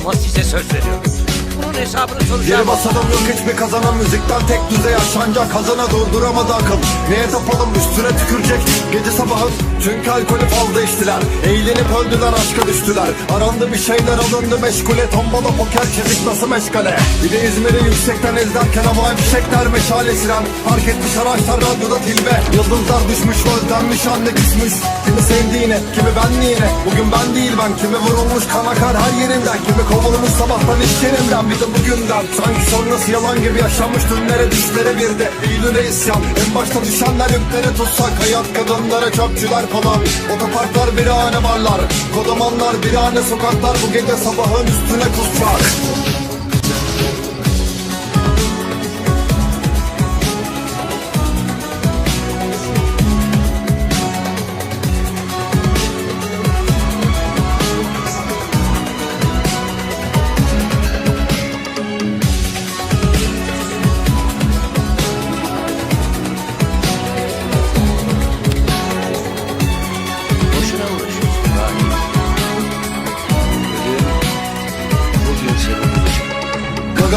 Ama size söz veriyorum. Bunun hesabını soracağım. Yeri basalım yok hiçbir kazanan müzikten tek düzey yaşanacak kazana durduramadı akıl Neye tapalım üstüne tükürecek. Gece sabahın Çünkü alkolü fazla içtiler. Eğlenip öldüler aşka düştüler. Arandı bir şeyler alındı meşgule. Tombala poker çizik nasıl meşgale? Bir de İzmir'i yüksekten ezderken havai fişekler meşale siren Fark etmiş araçlar radyoda tilbe. Yıldızlar düşmüş özlenmiş anne küsmüş. Kimi sevdiğine kimi benliğine. Bugün ben değil ben. Kimi vurulmuş kan akar her yerinden. Kimi kovulmuş sabahtan iş yerinden bir de bugünden Sanki sonrası yalan gibi yaşanmış. Dünlere düşlere bir de Eylül'e isyan. En başta düşenler yükleri tutsak Hayat kadınlara çöpçüler falan. Otoparklar birahane barlar Kodamanlar birahane sokaklar Bu gece sabahın üstüne kusacak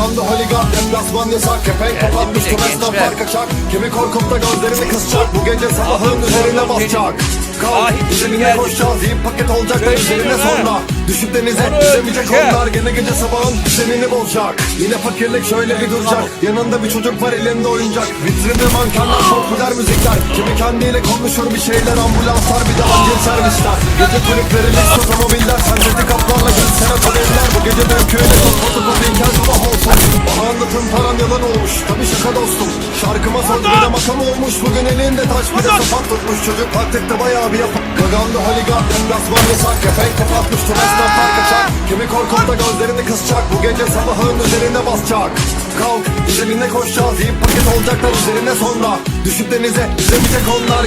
Gaganda holigan deplasman yasak. Kapatmış bile tümesden gençler. fark açar. Kimi korkup da gözlerini kısacak. Bu gece sabahın üzerine basacak. Kalk üzerine koşacağız. Yiyip paket olacak da üzerine sonra. Düşüp denize öldüreceğim. onlar. Gene gece sabahın düzenini bozacak. Yine fakirlik şöyle bir duracak. Yanında bir çocuk var elinde oyuncak. Vitrinde mankenler popüler müzikler. Kimi kendiyle konuşur bir şeyler Ambulanslar bir de acil servisler. Gece kulüpleri lüks otomobiller Sentetik kaplarla Anlatın param yalan olmuş. Tabi şaka dostum. Şarkıma söz vere makam olmuş. Bugün elinde taş bir de sapat tutmuş Çocuk. Taktikte bayağı bir yapı Gaganlı holigan Deplasman yasak Kepenk kapatmış Tümesden fark açar Kimi korkup da gözlerini kısacak. Bu gece sabahın üzerine basacak. Kalk üzerine koşacağız Yiyip paket olacaklar üzerine sonra. Düşüp denize yüzemeyecek onlar